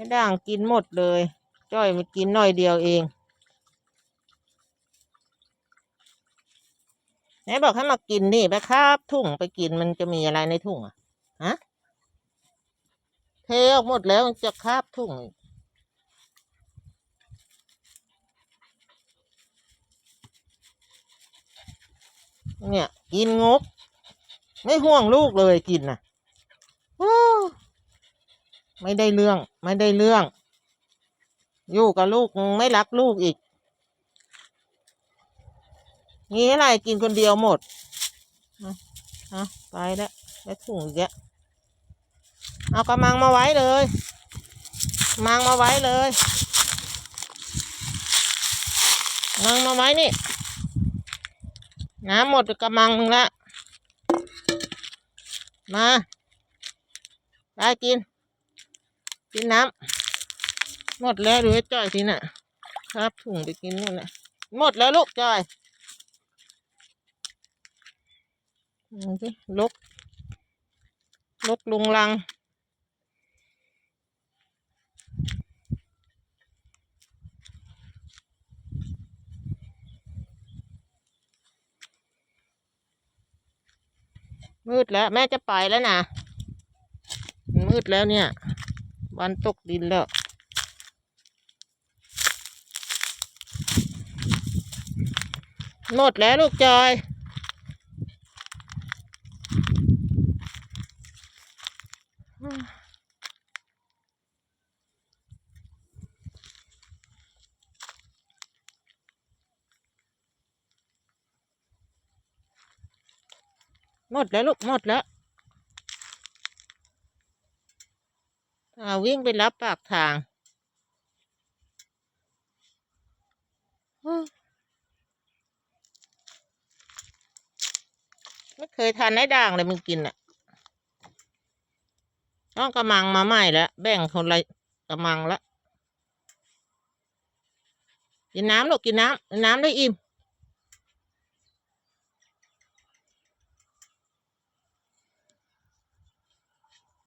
ให้ด่างกินหมดเลย จ้อยมันกินหน่อยเดียวเองไหนบอกให้มากินนี่ไปครับ ถุงไปกินมันจะมีอะไรในถุงอะฮะเทออกหมดแล้วมันจะคาบถุงเนี่ย กินงกไม่ห่วงลูกเลยกินน่ะ ไม่ได้เรื่อง ไม่ได้เรื่อง อยู่กับลูกไม่รักลูกอีกงี้อะไรกินคนเดียวหมดอาเอาไปแล้วแล้วถุงอีกแล้วเอากระมังมาไว้เลย มังมาไว้เลยมังมาไว้นี่ น้ำหมดกระมังนึงละมาไปกิน กินน้ำหมดแล้วดูไอ้จ้อยทีน่ะ ครับถุงไปกินนู่นน่ะ หมดแล้วลูกจ้อยดูสิลกลกลุงลังมืดแล้ว แม่จะไปแล้วนะมืดแล้วเนี่ย วันตกดินแล้วหมดแล้วลูกจอย หมดแล้วลูกหมดแล้ว อ่าวิ่งไปรับปากทางไม่เคยทานได้ด่างเลยมึงกินอะต้องกระมังมาใหม่แล้วแบ่งคนละกระมังละกินน้ำลูกกินน้ำกินน้ำได้อิ่ม